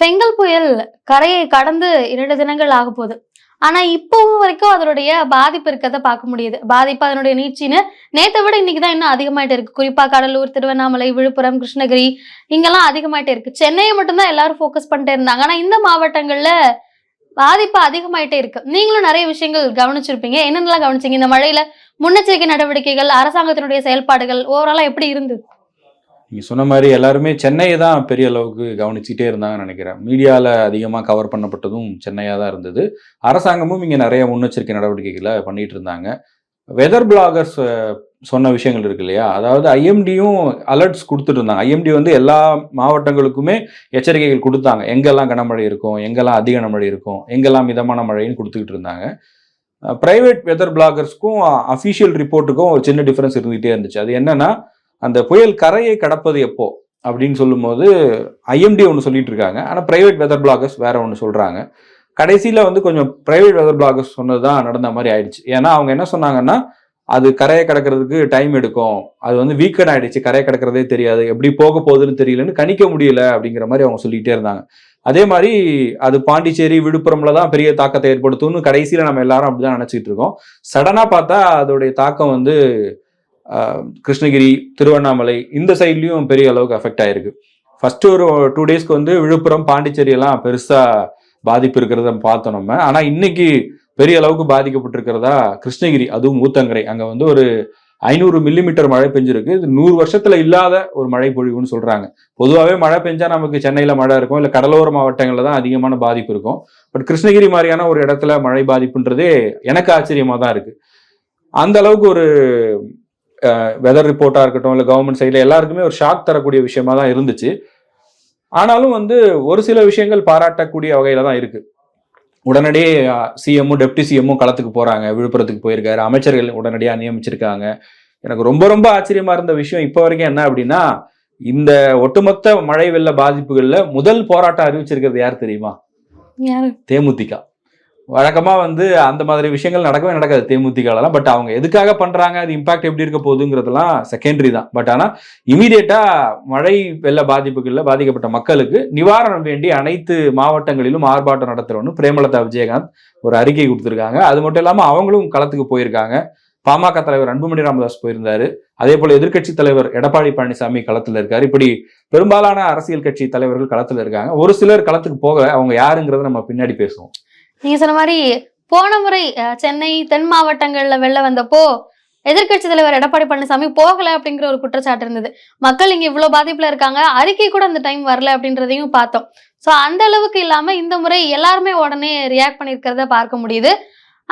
செங்கல் புயல் கரையை கடந்து இரண்டு தினங்கள் ஆக போகுது. ஆனா இப்பவும் வரைக்கும் அதனுடைய பாதிப்பு இருக்கிறத பார்க்க முடியுது. பாதிப்பு அதனுடைய நீட்சின்னு நேத்தை விட இன்னைக்கு தான் இன்னும் அதிகமாயிட்டே இருக்கு. குறிப்பா கடலூர் திருவண்ணாமலை விழுப்புரம் கிருஷ்ணகிரி இங்கெல்லாம் அதிகமாயிட்டே இருக்கு. சென்னையை மட்டும்தான் எல்லாரும் ஃபோக்கஸ் பண்ணிட்டே இருந்தாங்க. ஆனா இந்த மாவட்டங்கள்ல பாதிப்பு அதிகமாயிட்டே இருக்கு. நீங்களும் நிறைய விஷயங்கள் கவனிச்சிருப்பீங்க. என்னென்னலாம் கவனிச்சீங்க? இந்த மழையில முன்னெச்சரிக்கை நடவடிக்கைகள் அரசாங்கத்தினுடைய செயல்பாடுகள் ஓவராலா எப்படி இருந்தது? நீங்கள் சொன்ன மாதிரி எல்லாருமே சென்னையை தான் பெரிய அளவுக்கு கவனிச்சுட்டே இருந்தாங்கன்னு நினைக்கிறேன். மீடியாவில் அதிகமாக கவர் பண்ணப்பட்டதும் சென்னையாக தான் இருந்தது. அரசாங்கமும் இங்கே நிறைய முன்னெச்சரிக்கை நடவடிக்கைகளை பண்ணிகிட்டு இருந்தாங்க. வெதர் பிளாகர்ஸ் சொன்ன விஷயங்கள் இருக்கு இல்லையா? அதாவது ஐஎம்டியும் அலர்ட்ஸ் கொடுத்துட்டு இருந்தாங்க. ஐஎம்டி வந்து எல்லா மாவட்டங்களுக்குமே எச்சரிக்கைகள் கொடுத்தாங்க. எங்கெல்லாம் கனமழை இருக்கும் எங்கெல்லாம் அதிக கனமழை இருக்கும் எங்கெல்லாம் மிதமான மழைன்னு கொடுத்துக்கிட்டு இருந்தாங்க. ப்ரைவேட் வெதர் பிளாகர்ஸ்க்கும் அஃபிஷியல் ரிப்போர்ட்டுக்கும் ஒரு சின்ன டிஃப்ரென்ஸ் இருந்துகிட்டே இருந்துச்சு. அது என்னன்னா அந்த புயல் கரையை கடப்பது எப்போ அப்படின்னு சொல்லும்போது ஐஎம்டி ஒன்று சொல்லிட்டு இருக்காங்க. ஆனால் பிரைவேட் வெதர் பிளாகர்ஸ் வேற ஒன்று சொல்கிறாங்க கடைசியில் வந்து கொஞ்சம் பிரைவேட் வெதர் பிளாகர்ஸ் சொன்னது தான் நடந்த மாதிரி ஆயிடுச்சு. ஏன்னா அவங்க என்ன சொன்னாங்கன்னா அது கரையை கடக்கிறதுக்கு டைம் எடுக்கும். அது வந்து வீக்கெண்ட் ஆயிடுச்சு. கரையை கடக்கிறதே தெரியாது. எப்படி போக போகுதுன்னு தெரியலன்னு கணிக்க முடியல அப்படிங்கிற மாதிரி அவங்க சொல்லிகிட்டே இருந்தாங்க. அதே மாதிரி அது பாண்டிச்சேரி விழுப்புரம்ல தான் பெரிய தாக்கத்தை ஏற்படுத்தும்னு கடைசியில் நம்ம எல்லாரும் அப்படிதான் நினச்சிட்டு இருக்கோம். சடனாக பார்த்தா அதோடைய தாக்கம் வந்து கிருஷ்ணகிரி திருவண்ணாமலை இந்த சைட்லேயும் பெரிய அளவுக்கு அஃபெக்ட் ஆயிருக்கு. ஃபர்ஸ்ட் ஒரு டூ டேஸ்க்கு வந்து விழுப்புரம் பாண்டிச்சேரி எல்லாம் பாதிப்பு இருக்கிறத பார்த்தோம் நம்ம. ஆனால் இன்னைக்கு பெரிய அளவுக்கு பாதிக்கப்பட்டிருக்கிறதா கிருஷ்ணகிரி அதுவும் ஊத்தங்கரை. அங்கே வந்து ஒரு ஐநூறு மில்லிமீட்டர் மழை பெஞ்சிருக்கு. இது நூறு வருஷத்துல இல்லாத ஒரு மழை பொழிவுன்னு சொல்றாங்க. பொதுவாகவே மழை பெஞ்சா நமக்கு சென்னையில மழை இருக்கும் இல்லை கடலோர மாவட்டங்களில் தான் அதிகமான பாதிப்பு இருக்கும். பட் கிருஷ்ணகிரி மாதிரியான ஒரு இடத்துல மழை பாதிப்புன்றதே எனக்கு ஆச்சரியமா தான் இருக்கு. அந்த அளவுக்கு ஒரு வெதர் ரிப்போர்ட்டா இருக்கட்டும் இல்ல கவர்மெண்ட் சைட்ல எல்லாருக்குமே ஒரு ஷாக் தரக்கூடிய விஷயமா தான் இருந்துச்சு. ஆனாலும் வந்து ஒரு சில விஷயங்கள் பாராட்டக்கூடிய வகையில தான் இருக்கு. உடனடியே சிஎம்மும் டெப்டி சிஎம்மும் களத்துக்கு போறாங்க விழுப்புரத்துக்கு போயிருக்காரு. அமைச்சர்கள் உடனடியாக நியமிச்சிருக்காங்க. எனக்கு ரொம்ப ரொம்ப ஆச்சரியமா இருந்த விஷயம் இப்போ வரைக்கும் என்ன அப்படின்னா இந்த ஒட்டுமொத்த மழை வெள்ள பாதிப்புகள்ல முதல் போராட்டம் அறிவிச்சிருக்கிறது யார் தெரியுமா? தேமுதிக. வழக்கமாக வந்து அந்த மாதிரி விஷயங்கள் நடக்கவே நடக்காது தேமுதிகலாம் பட் அவங்க எதுக்காக பண்ணுறாங்க அது இம்பாக்ட் எப்படி இருக்க போகுதுங்கிறதெல்லாம் செகண்டரி தான். பட் ஆனால் இமீடியட்டாக மழை வெள்ள பாதிப்புகளில் பாதிக்கப்பட்ட மக்களுக்கு நிவாரணம் வேண்டி அனைத்து மாவட்டங்களிலும் ஆர்ப்பாட்டம் நடத்துறோம்னு பிரேமலதா விஜயகாந்த் ஒரு அறிக்கை கொடுத்துருக்காங்க. அது மட்டும் இல்லாமல் அவங்களும் களத்துக்கு போயிருக்காங்க. பாமக தலைவர் அன்புமணி ராமதாஸ் போயிருந்தாரு. அதே போல எதிர்க்கட்சி தலைவர் எடப்பாடி பழனிசாமி களத்துல இருக்காரு. இப்படி பெரும்பாலான அரசியல் கட்சி தலைவர்கள் களத்துல இருக்காங்க. ஒரு சிலர் களத்துக்கு போக அவங்க யாருங்கிறத நம்ம பின்னாடி பேசுவோம். நீங்க சொன்ன மாதிரி போன முறை சென்னை தென் மாவட்டங்கள்ல வெள்ள வந்தப்போ எதிர்க்கட்சி தலைவர் எடப்பாடி பழனிசாமி போகல அப்படிங்கிற ஒரு குற்றச்சாட்டு இருந்தது. மக்கள் இங்க இவ்வளவு பாதிப்புல இருக்காங்க அறிக்கை கூட அந்த டைம் வரல அப்படின்றதையும் பார்த்தோம். சோ அந்த அளவுக்கு இல்லாம இந்த முறை எல்லாருமே உடனே ரியாக்ட் பண்ணிருக்கிறத பார்க்க முடியுது.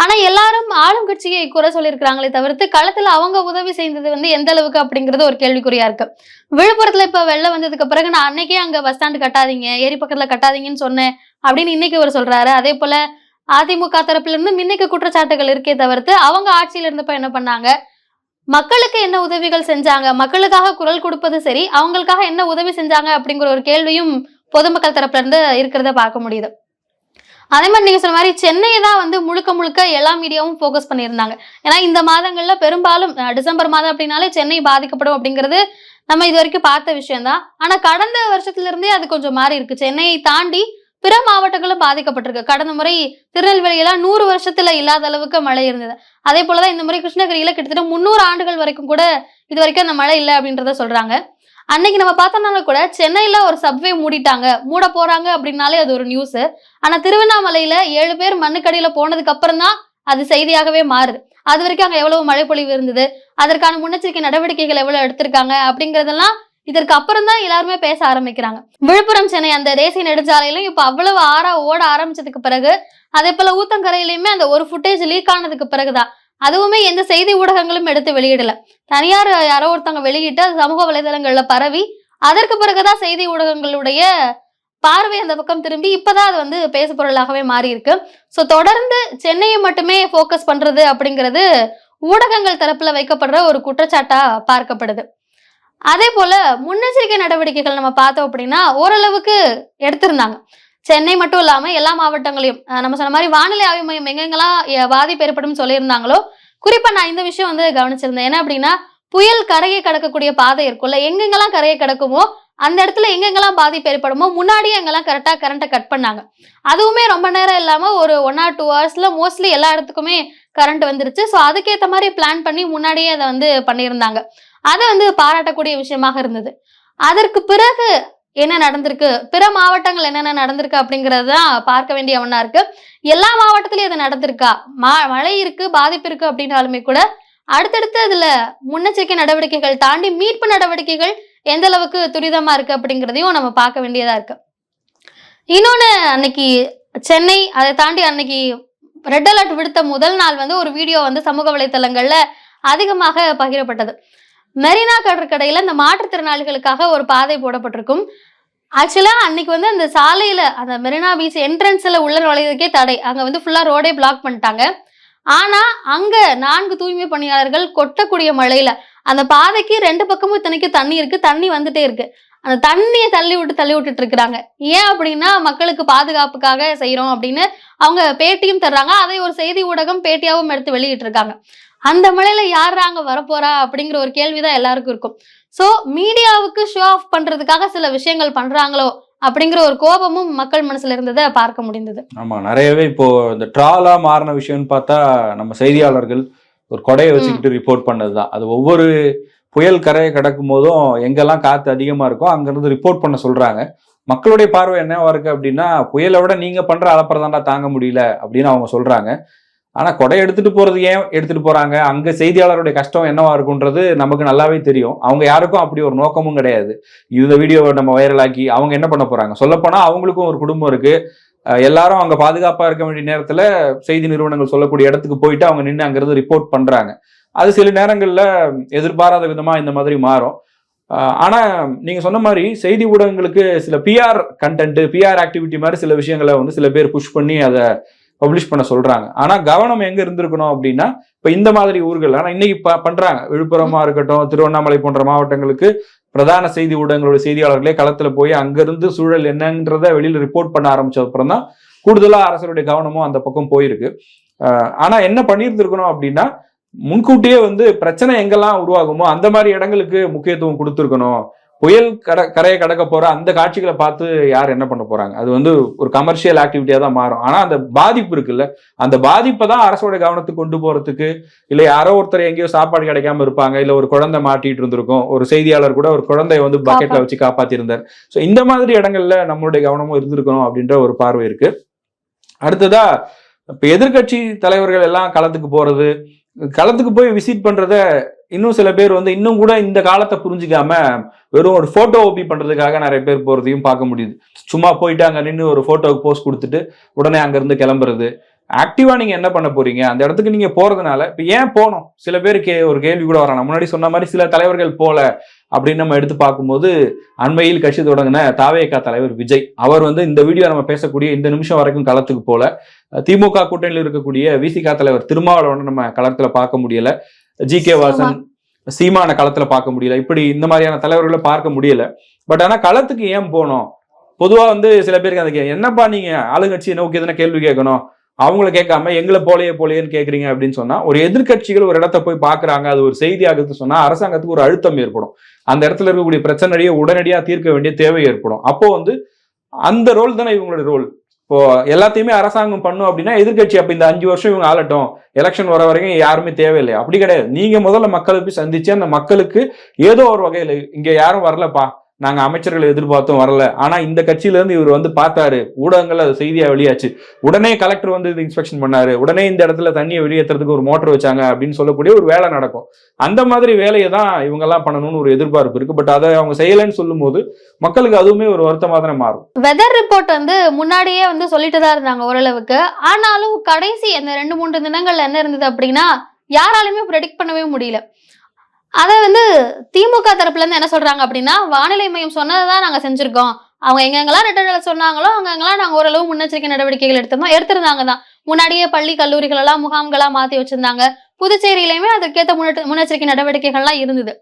ஆனா எல்லாரும் ஆளும் கட்சியை குறை சொல்லியிருக்கிறாங்களே தவிர்த்து களத்துல அவங்க உதவி செய்தது வந்து எந்த அளவுக்கு அப்படிங்கிறது ஒரு கேள்விக்குறியா இருக்கு. விழுப்புரத்துல இப்ப வெள்ளம் வந்ததுக்கு பிறகு நான் அன்னைக்கே அங்க பஸ் ஸ்டாண்டு கட்டாதீங்க ஏரி பக்கத்துல கட்டாதீங்கன்னு சொன்னேன் அப்படின்னு இன்னைக்கு அவர் சொல்றாரு. அதே போல அதிமுக தரப்புல இருந்து இன்னைக்கு குற்றச்சாட்டுகள் இருக்கே தவிர்த்து அவங்க ஆட்சியில இருந்தப்ப என்ன பண்ணாங்க? மக்களுக்கு என்ன உதவிகள் செஞ்சாங்க? மக்களுக்காக குரல் கொடுப்பது சரி அவங்களுக்காக என்ன உதவி செஞ்சாங்க அப்படிங்கிற ஒரு கேள்வியும் பொதுமக்கள் தரப்புல இருந்து இருக்கிறத பார்க்க முடியுது. அதே மாதிரி நீங்க சொன்ன மாதிரி சென்னையை தான் வந்து முழுக்க முழுக்க எல்லா மீடியாவும் ஃபோக்கஸ் பண்ணியிருந்தாங்க. ஏன்னா இந்த மாதங்கள்ல பெரும்பாலும் டிசம்பர் மாதம் அப்படின்னாலே சென்னை பாதிக்கப்படும் அப்படிங்கிறது நம்ம இது வரைக்கும் பார்த்த விஷயம்தான். ஆனா கடந்த வருஷத்துலேருந்தே அது கொஞ்சம் மாறி இருக்கு. சென்னையை தாண்டி பிற மாவட்டங்களும் பாதிக்கப்பட்டிருக்கு. கடந்த முறை திருநெல்வேலியெல்லாம் நூறு வருஷத்துல இல்லாத அளவுக்கு மழை இருந்தது. அதே போலதான் இந்த முறை கிருஷ்ணகிரியில கிட்டத்தட்ட முன்னூறு ஆண்டுகள் வரைக்கும் கூட இது வரைக்கும் அந்த மழை இல்லை அப்படின்றத சொல்றாங்க. அன்னைக்கு நம்ம பார்த்தோம்னால கூட சென்னையில ஒரு சப்வே மூடிட்டாங்க. மூட போறாங்க அப்படின்னாலே அது ஒரு நியூஸ் ஆனா திருவண்ணாமலையில ஏழு பேர் மண்ணுக்கடியில போனதுக்கு அப்புறம் தான் அது செய்தியாகவே மாறுது. அது வரைக்கும் அங்க எவ்வளவு மழை பொழிவு இருந்தது? அதற்கான முன்னெச்சரிக்கை நடவடிக்கைகள் எவ்வளவு எடுத்திருக்காங்க? அப்படிங்கறதெல்லாம் இதற்கு அப்புறம் தான் எல்லாருமே பேச ஆரம்பிக்கிறாங்க. விழுப்புரம் சென்னை அந்த தேசிய நெடுஞ்சாலையிலும் இப்ப அவ்வளவு ஆறா ஓட ஆரம்பிச்சதுக்கு பிறகு அதே போல ஊத்தங்கரையிலயுமே அந்த ஒரு ஃபுட்டேஜ் லீக் ஆனதுக்கு பிறகுதான். அதுவுமே எந்த செய்தி ஊடகங்களும் எடுத்து வெளியிடல. தனியார் யாரோ ஒருத்தவங்க வெளியிட்டு அது சமூக வலைதளங்கள்ல பரவி அதற்கு பிறகுதான் செய்தி ஊடகங்களுடைய பார்வை அந்த பக்கம் திரும்பி இப்பதான் அது வந்து பேசுபொருளாகவே மாறி இருக்கு ஸோ தொடர்ந்து சென்னையை மட்டுமே ஃபோக்கஸ் பண்றது அப்படிங்கிறது ஊடகங்கள் தரப்புல வைக்கப்படுற ஒரு குற்றச்சாட்டா பார்க்கப்படுது. அதே போல முன்னெச்சரிக்கை நடவடிக்கைகள் நம்ம பார்த்தோம் அப்படின்னா ஓரளவுக்கு எடுத்திருந்தாங்க. சென்னை மட்டும் இல்லாம எல்லா மாவட்டங்களையும் நம்ம சொன்ன மாதிரி வானிலை ஆய்வு மையம் எங்கெங்கெல்லாம் பாதிப்பு ஏற்படும் சொல்லியிருந்தாங்களோ குறிப்பா நான் இந்த விஷயம் வந்து கவனிச்சிருந்தேன். என்ன அப்படின்னா புயல் கரையை கடக்கக்கூடிய பாதை இருக்கும்ல எங்கெங்கெல்லாம் கரையை கடக்குமோ அந்த இடத்துல எங்கெங்கெல்லாம் பாதிப்பு ஏற்படுமோ முன்னாடியே எங்கெல்லாம் கரெக்டா கரண்ட்டை கட் பண்ணாங்க. அதுவுமே ரொம்ப நேரம் இல்லாம ஒரு ஒன் ஆர் டூ ஹவர்ஸ்ல மோஸ்ட்லி எல்லா இடத்துக்குமே கரண்ட் வந்துருச்சு. ஸோ அதுக்கேற்ற மாதிரி பிளான் பண்ணி முன்னாடியே அதை வந்து பண்ணியிருந்தாங்க. அதை வந்து பாராட்டக்கூடிய விஷயமாக இருந்தது. அதற்கு பிறகு என்ன நடந்திருக்கு? பிற மாவட்டங்கள் என்னென்ன நடந்திருக்கு அப்படிங்கிறது தான் பார்க்க வேண்டிய ஒன்றா இருக்கு. எல்லா மாவட்டத்திலையும் இது நடந்திருக்கா? மா மழை இருக்கு பாதிப்பு இருக்கு அப்படின்னாலுமே கூட அடுத்தடுத்து அதுல முன்னெச்சரிக்கை நடவடிக்கைகள் தாண்டி மீட்பு நடவடிக்கைகள் எந்த அளவுக்கு துரிதமா இருக்கு அப்படிங்கிறதையும் நம்ம பார்க்க வேண்டியதா இருக்கு. இன்னொன்னு அன்னைக்கு சென்னை அதை தாண்டி அன்னைக்கு ரெட் அலர்ட் விடுத்த முதல் நாள் வந்து ஒரு வீடியோ வந்து சமூக வலைத்தளங்கள்ல அதிகமாக பகிரப்பட்டது. மெரினா கடற்கரையில இந்த மாற்றுத்திறனாளிகளுக்காக ஒரு பாதை போடப்பட்டிருக்கும். ஆக்சுவலா அன்னைக்கு வந்து அந்த சாலையில அந்த மெரினா பீச் என்ட்ரன்ஸ்ல உள்ள நுழையதுக்கே தடை. அங்க வந்து ஃபுல்லா ரோடே பிளாக் பண்ணிட்டாங்க. ஆனா அங்க நான்கு தூய்மை பணியாளர்கள் கொட்டக்கூடிய மழையில அந்த பாதைக்கு ரெண்டு பக்கமும் இத்தனைக்கும் தண்ணி இருக்கு தண்ணி வந்துட்டே இருக்கு. அந்த தண்ணியை தள்ளி விட்டு தள்ளி விட்டுட்டு இருக்கிறாங்க. ஏன் அப்படின்னா மக்களுக்கு பாதுகாப்புக்காக செய்கிறோம் அப்படின்னு அவங்க பேட்டியும் தர்றாங்க. அதை ஒரு செய்தி ஊடகம் பேட்டியாவும் எடுத்து வெளியிட்டு இருக்காங்க அந்த மழையில யார் அங்க வரப்போறா அப்படிங்கிற ஒரு கேள்விதான் எல்லாருக்கும் இருக்கும். சோ மீடியாவுக்கு ஷோ ஆஃப் பண்றதுக்காக சில விஷயங்கள் பண்றாங்களோ அப்படிங்கிற ஒரு கோபமும் மக்கள் மனசுல இருந்ததை பார்க்க முடிந்தது. ஆமா நிறையவே இப்போ இந்த ட்ராலா மாறின விஷயம்னு பார்த்தா நம்ம செய்தியாளர்கள் ஒரு கொடையை வச்சுக்கிட்டு ரிப்போர்ட் பண்ணதுதான். அது ஒவ்வொரு புயல் கரையை கடக்கும் போதும் எங்கெல்லாம் காத்து அதிகமா இருக்கோ அங்கிருந்து ரிப்போர்ட் பண்ண சொல்றாங்க. மக்களுடைய பார்வை என்னவா இருக்கு அப்படின்னா புயலை விட நீங்க பண்ற அலப்பறதாண்டா தாங்க முடியல அப்படின்னு அவங்க சொல்றாங்க. ஆனால் கொடை எடுத்துட்டு போறது ஏன் எடுத்துட்டு போறாங்க? அங்க செய்தியாளருடைய கஷ்டம் என்னவா இருக்குன்றது நமக்கு நல்லாவே தெரியும். அவங்க யாருக்கும் அப்படி ஒரு நோக்கமும் கிடையாது. இந்த வீடியோவை நம்ம வைரலாக்கி அவங்க என்ன பண்ண போறாங்க? சொல்லப்போனா அவங்களுக்கும் ஒரு குடும்பம் இருக்கு. எல்லாரும் அங்க பாதுகாப்பா இருக்க வேண்டிய நேரத்துல செய்தி நிறுவனங்கள் சொல்லக்கூடிய இடத்துக்கு போயிட்டு அவங்க நின்று அங்கிருந்து ரிப்போர்ட் பண்றாங்க. அது சில நேரங்கள்ல எதிர்பாராத விதமா இந்த மாதிரி மாறும். ஆனால் ஆனா நீங்க சொன்ன மாதிரி செய்தி ஊடகங்களுக்கு சில பிஆர் கண்டென்ட் பிஆர் ஆக்டிவிட்டி மாதிரி சில விஷயங்களை வந்து சில பேர் புஷ் பண்ணி அதை பப்ளிஷ் பண்ண சொல்றாங்க. ஆனா கவனம் எங்க இருந்திருக்கணும் அப்படின்னா இப்ப இந்த மாதிரி ஊர்கள் ஆனா இன்னைக்கு பண்றாங்க. விழுப்புரமா இருக்கட்டும் திருவண்ணாமலை போன்ற மாவட்டங்களுக்கு பிரதான செய்தி ஊடகங்களோட செய்தியாளர்களே களத்துல போய் அங்கிருந்து சூழல் என்னன்றத வெளியில ரிப்போர்ட் பண்ண ஆரம்பிச்சது அப்புறம் தான் கூடுதலா அரசருடைய கவனமும் அந்த பக்கம் போயிருக்கு. ஆனா என்ன பண்ணியிருந்திருக்கணும் அப்படின்னா முன்கூட்டியே வந்து பிரச்சனை எங்கெல்லாம் உருவாகுமோ அந்த மாதிரி இடங்களுக்கு முக்கியத்துவம் கொடுத்துருக்கணும். புயல் கட கரையை கடக்க போற அந்த காட்சிகளை பார்த்து யார் என்ன பண்ண போறாங்க? அது வந்து ஒரு கமர்ஷியல் ஆக்டிவிட்டியா தான் மாறும். ஆனா அந்த பாதிப்பு இருக்குல்ல? அந்த பாதிப்பை தான் அரசோட கவனத்துக்கு கொண்டு போறதுக்கு இல்ல யாரோ ஒருத்தர் எங்கேயோ சாப்பாடு கிடைக்காம இருப்பாங்க இல்ல ஒரு குழந்தை மாட்டிட்டு இருந்திருக்கும் ஒரு செய்தியாளர் கூட ஒரு குழந்தைய வந்து பக்கெட்ல வச்சு காப்பாத்திருந்தார் சோ இந்த மாதிரி இடங்கள்ல நம்மளுடைய கவனமும் இருந்திருக்கணும் அப்படின்ற ஒரு பார்வை இருக்கு. அடுத்ததா இப்ப எதிர்க்கட்சி தலைவர்கள் எல்லாம் களத்துக்கு போறது களத்துக்கு போய் விசிட் பண்றத இன்னும் சில பேர் வந்து இன்னும் கூட இந்த காலத்தை புரிஞ்சுக்காம வெறும் ஒரு போட்டோ ஓபி பண்றதுக்காக நிறைய பேர் போறதையும் பார்க்க முடியுது. சும்மா போயிட்டு அங்க நின்று ஒரு போட்டோவுக்கு போஸ்ட் கொடுத்துட்டு உடனே அங்க இருந்து கிளம்புறது ஆக்டிவா நீங்க என்ன பண்ண போறீங்க? அந்த இடத்துக்கு நீங்க போறதுனால இப்ப ஏன் போனோம் சில பேர் கே ஒரு கேள்வி கூட வராங்க முன்னாடி சொன்ன மாதிரி சில தலைவர்கள் போல அப்படின்னு நம்ம எடுத்து பார்க்கும்போது அண்மையில் கட்சி தொடங்கின தாவேகா தலைவர் விஜய் அவர் வந்து இந்த வீடியோ நம்ம பேசக்கூடிய இந்த நிமிஷம் வரைக்கும் களத்துக்கு போல திமுக கூட்டணியில் இருக்கக்கூடிய விசிகா தலைவர் திருமாவளவன் நம்ம களத்துல பார்க்க முடியல. ஜி கே வாசன் சீமான களத்துல பார்க்க முடியல. இப்படி இந்த மாதிரியான தலைவர்களை பார்க்க முடியல. பட் ஆனா களத்துக்கு ஏன் போனோம்? பொதுவா வந்து சில பேருக்கு அந்த என்னப்பா நீங்க ஆளுங்கட்சியை நோக்கி எதனா கேள்வி கேட்கணும்? அவங்கள கேட்காம எங்களை போலையே போலையேன்னு கேக்குறீங்க அப்படின்னு சொன்னா ஒரு எதிர்க்கட்சிகள் ஒரு இடத்த போய் பாக்குறாங்க அது ஒரு செய்தியாகுது சொன்னா அரசாங்கத்துக்கு ஒரு அழுத்தம் ஏற்படும். அந்த இடத்துல இருக்கக்கூடிய பிரச்சனையை உடனடியா தீர்க்க வேண்டிய தேவை ஏற்படும். அப்போ வந்து அந்த ரோல் தானே இவங்களோட ரோல் இப்போ எல்லாத்தையுமே அரசாங்கம் பண்ணும் அப்படின்னா எதிர்க்கட்சி அப்ப இந்த அஞ்சு வருஷம் இவங்க ஆளட்டும். எலெக்ஷன் வர வரைக்கும் யாருமே தேவையில்லை. அப்படி கிடையாது. நீங்க முதல்ல மக்களை போய் சந்திச்சு அந்த மக்களுக்கு ஏதோ ஒரு வகையில இங்க யாரும் வரலப்பா. நாங்கள் அமைச்சர்களை எதிர்பார்த்தும் வரல. ஆனால் இந்த கட்சியிலேருந்து இவர் வந்து பார்த்தாரு. ஊடகங்கள் அது செய்தியாக வெளியாச்சு. உடனே கலெக்டர் வந்து இது இன்ஸ்பெக்ஷன் பண்ணாரு. உடனே இந்த இடத்துல தண்ணியை வெளியேற்றுறதுக்கு ஒரு மோட்டர் வச்சாங்க அப்படின்னு சொல்லக்கூடிய ஒரு வேலை நடக்கும். அந்த மாதிரி வேலையை தான் இவங்கெல்லாம் பண்ணணும்னு ஒரு எதிர்பார்ப்பு இருக்கு. பட் அதை அவங்க செய்யலைன்னு சொல்லும்போது மக்களுக்கு அதுவுமே ஒரு வருத்தமாக தானே மாறும். வெதர் ரிப்போர்ட் வந்து முன்னாடியே வந்து சொல்லிட்டு தான் இருந்தாங்க ஓரளவுக்கு. ஆனாலும் கடைசி அந்த ரெண்டு மூன்று தினங்கள்ல என்ன இருந்தது அப்படின்னா யாராலுமே ப்ரெடிக்ட் பண்ணவே முடியல. அதை வந்து திமுக தரப்புல இருந்து என்ன சொல்றாங்க அப்படின்னா வானிலை மையம் சொன்னதை தான் நாங்க செஞ்சிருக்கோம். அவங்க எங்கெங்கெல்லாம் ரெட் சொன்னாங்களோ அங்கெங்கெல்லாம் நாங்க ஓரளவு முன்னெச்சரிக்கை நடவடிக்கைகள் எடுத்தோமோ எடுத்திருந்தாங்க தான் முன்னாடியே பள்ளி கல்லூரிகள் எல்லாம் முகாம்களா மாத்தி வச்சிருந்தாங்க. புதுச்சேரியிலயுமே அதுக்கேற்ற முன்னெச்சரிக்கை நடவடிக்கைகள்லாம் இருந்தது.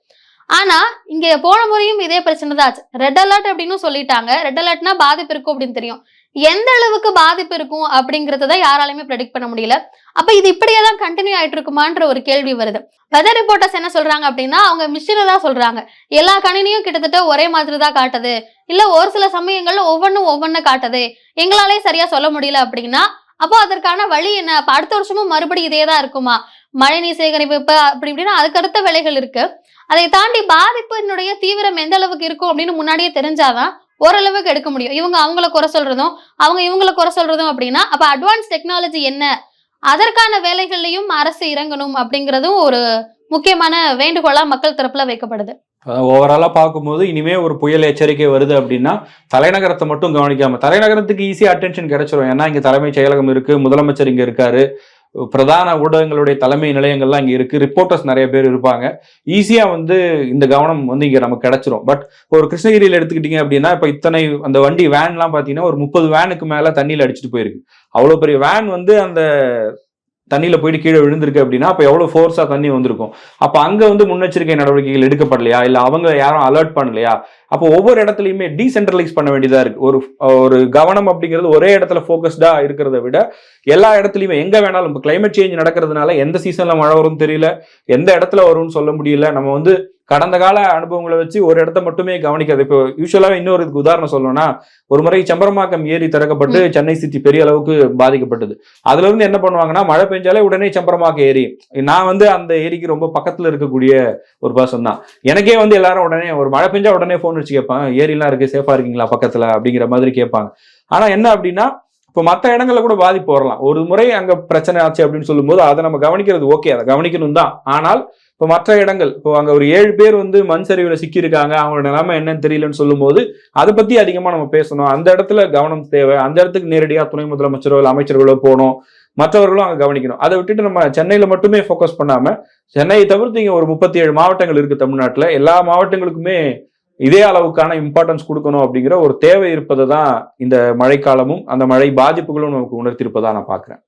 ஆனா இங்க போன முறையும் இதே பிரச்சனை தான் ஆச்சு. ரெட் அலர்ட் அப்படின்னு சொல்லிட்டாங்க. ரெட் அலர்ட்னா பாதிப்பு இருக்கும் அப்படின்னு தெரியும். எந்த அளவுக்கு பாதிப்பு இருக்கும் அப்படிங்கறத யாராலையுமே ப்ரெடிக்ட் பண்ண முடியல. அப்ப இது இப்படியே தான் கண்டினியூ ஆயிட்டு இருக்குமான்ற ஒரு கேள்வி வருது. வெதர் ரிப்போர்ட்டர்ஸ் என்ன சொல்றாங்க அப்படின்னா அவங்க மிஷினை தான் சொல்றாங்க. எல்லா கணினியும் கிட்டத்தட்ட ஒரே மாதிரி தான் காட்டுது. இல்ல ஒரு சில சமயங்கள்ல ஒவ்வொன்றும் ஒவ்வொன்னு காட்டுது. எங்களாலே சரியா சொல்ல முடியல அப்படின்னா அப்போ அதற்கான வழி என்ன? அப்ப அடுத்த வருஷமும் மறுபடியும் இதே தான் இருக்குமா? மழைநீர் சேகரிப்பு இப்ப அப்படி இப்படின்னா அதுக்கு அடுத்த வேலைகள் இருக்கு. அதை தாண்டி பாதிப்பினுடைய தீவிரம் எந்த அளவுக்கு இருக்கும் அப்படின்னு முன்னாடியே தெரிஞ்சாதான் ஓரளவுக்கு எடுக்க முடியும். இவங்க அவங்கள குறை சொல்றதும் அவங்க இவங்கள குறை சொல்றதும் அப்படின்னா அப்ப அட்வான்ஸ் டெக்னாலஜி என்ன? அதற்கான வேலைகள்லையும் அரசு இறங்கணும் அப்படிங்கிறதும் ஒரு முக்கியமான வேண்டுகோளா மக்கள் தரப்புல வைக்கப்படுது. ஓவராலா பார்க்கும்போது இனிமே ஒரு புயல் எச்சரிக்கை வருது அப்படின்னா தலைநகரத்தை மட்டும் கவனிக்காம தலைநகரத்துக்கு ஈஸியா அட்டென்ஷன் கிடைச்சிரும். ஏன்னா இங்க தலைமைச் செயலகம் இருக்கு முதலமைச்சர் இங்க இருக்காரு. பிரதான ஊடகங்களுடைய தலைமை நிலையங்கள்லாம் இங்க இருக்கு. ரிப்போர்ட்டர்ஸ் நிறைய பேர் இருப்பாங்க. ஈஸியா வந்து இந்த கவனம் வந்து இங்க நமக்கு கிடைச்சிரும். பட் ஒரு கிருஷ்ணகிரியில எடுத்துக்கிட்டீங்க அப்படின்னா இப்ப இத்தனை அந்த வண்டி வேன்லாம் பாத்தீங்கன்னா ஒரு முப்பது வேனுக்கு மேல தண்ணியில அடிச்சிட்டு போயிருக்கு. அவ்வளவு பெரிய வேன் வந்து அந்த தண்ணியில் போயிட்டு கீழே விழுந்திருக்கு அப்படின்னா அப்போ எவ்வளோ ஃபோர்ஸாக தண்ணி வந்திருக்கும்? அப்போ அங்கே வந்து முன்னெச்சரிக்கை நடவடிக்கைகள் எடுக்கப்படலையா? இல்லை அவங்க யாரும் அலர்ட் பண்ணலையா? அப்போ ஒவ்வொரு இடத்துலையுமே டீசென்ட்ரலைஸ் பண்ண வேண்டியதாக இருக்குது ஒரு ஒரு கவனம் அப்படிங்கிறது ஒரே இடத்துல ஃபோக்கஸ்டாக இருக்கிறத விட எல்லா இடத்துலையுமே எங்கே வேணாலும் இப்போ கிளைமேட் சேஞ்ச் நடக்கிறதுனால எந்த சீசனில் மழை வரும்னு தெரியல எந்த இடத்துல வரும்னு சொல்ல முடியல நம்ம வந்து கடந்த கால அனுபவங்களை வச்சு ஒரு இடத்த மட்டுமே கவனிக்கிறது இப்போ யூஸ்வலாக இன்னொரு இதுக்கு உதாரணம் சொல்லணும்னா ஒரு முறை செம்பரமாக்கம் ஏரி திறக்கப்பட்டு சென்னை சிட்டி பெரிய அளவுக்கு பாதிக்கப்பட்டது. அதுல இருந்து என்ன பண்ணுவாங்கன்னா மழை பெஞ்சாலே உடனே செம்பரமாக்கம் ஏரி. நான் வந்து அந்த ஏரிக்கு ரொம்ப பக்கத்துல இருக்கக்கூடிய ஒரு பர்சன் தான். எனக்கே வந்து எல்லாரும் உடனே ஒரு மழை பெஞ்சா உடனே ஃபோன் வச்சு கேட்பாங்க ஏரிலாம் இருக்கு சேஃபா இருக்கீங்களா பக்கத்துல? அப்படிங்கிற மாதிரி கேட்பாங்க. ஆனா என்ன அப்படின்னா இப்போ மற்ற இடங்கள்ல கூட பாதிப்பு வரலாம். ஒரு முறை அங்க பிரச்சனை ஆச்சு அப்படின்னு சொல்லும்போது அதை நம்ம கவனிக்கிறது ஓகே அதை கவனிக்கணும் தான். ஆனால் இப்போ மற்ற இடங்கள் இப்போ அங்கே ஒரு ஏழு பேர் வந்து மண் சரிவில் சிக்கியிருக்காங்க அவங்களோட நிலைமை என்னன்னு தெரியலன்னு சொல்லும்போது அதை பற்றி அதிகமாக நம்ம பேசணும். அந்த இடத்துல கவனம் தேவை. அந்த இடத்துக்கு நேரடியாக துணை முதலமைச்சரோ இல்லை அமைச்சர்களோ போகணும். மற்றவர்களும் அங்கே கவனிக்கணும். அதை விட்டுட்டு நம்ம சென்னையில் மட்டுமே ஃபோக்கஸ் பண்ணாமல் சென்னையை தவிர்த்து இங்கே ஒரு முப்பத்தி ஏழு மாவட்டங்கள் இருக்குது தமிழ்நாட்டில். எல்லா மாவட்டங்களுக்குமே இதே அளவுக்கான இம்பார்ட்டன்ஸ் கொடுக்கணும் அப்படிங்கிற ஒரு தேவை இருப்பதை தான் இந்த மழைக்காலமும் அந்த மழை பாதிப்புகளும் நமக்கு உணர்த்தியிருப்பதா நான் பார்க்குறேன்.